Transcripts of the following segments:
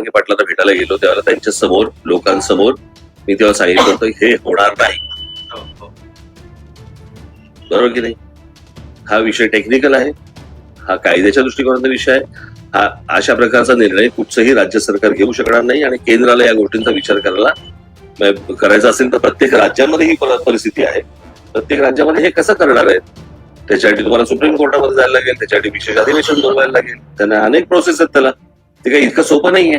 जरांगे पाटलांना भेटायला गेलो त्यावेळेला त्यांच्यासमोर लोकांसमोर मी तेव्हा सांगितलं होतं हे होणार नाही. हो, हो. बरोबर की नाही? हा विषय टेक्निकल आहे हा कायद्याच्या दृष्टिकोनाचा विषय आहे हा अशा प्रकारचा निर्णय कुठचंही राज्य सरकार घेऊ शकणार नाही आणि केंद्राला या गोष्टींचा विचार करायला करायचा असेल तर प्रत्येक राज्यामध्ये ही पर- परिस्थिती आहे. प्रत्येक राज्यामध्ये हे कसं करणार आहेत? त्याच्यासाठी तुम्हाला सुप्रीम कोर्टामध्ये जायला लागेल त्याच्यासाठी विशेष अधिवेशन बोलवायला लागेल. त्यांना अनेक प्रोसेस आहेत त्याला. ते काही इतकं सोपं नाहीये.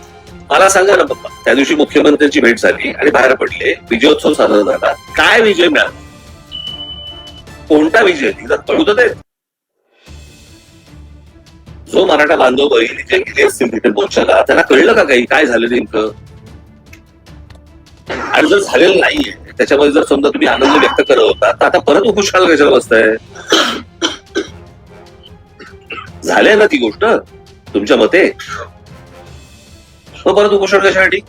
मला सांगा ना पप्पा त्या दिवशी मुख्यमंत्र्यांची भेट झाली आणि बाहेर पडले. विजयोत्सव साजरा झाला. काय विजय मिळाला? कोणता विजय? तिथं कळू तर जो मराठा बांधव बहिणी जे गेले असतील तिथे मोर्चाला त्यांना कळलं का काही? काय झालं नेमकं? आणि जर झालेलं नाहीये त्याच्यामध्ये जर समजा तुम्ही आनंद व्यक्त करत होता तर आता परत उपोषणाला कशाला बसताय? झालंय ना ती गोष्ट? तुमच्या मते? मग परत उपोषण कशासाठी?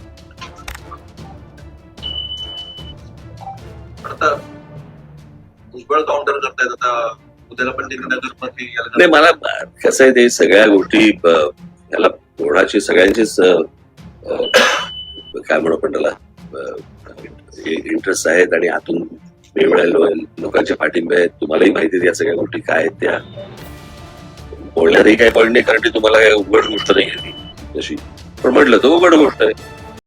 पण काउंटर करतायत आता उद्याला पण ते नाही मला कसं आहे ते सगळ्या गोष्टी याला कोणाची सगळ्यांचीच काय म्हणू आपण त्याला इंटरेस्ट आहेत आणि आतून वेगवेगळ्या लो- लोकांचे पाठिंबे आहेत. तुम्हालाही माहिती आहे या सगळ्या गोष्टी काय आहेत त्या. बोलण्यातही काही पॉईंट नाही कारण ती तुम्हाला काही उघड गोष्ट नाही आहे ती. तशी. पण म्हटलं तो उघड गोष्ट आहे.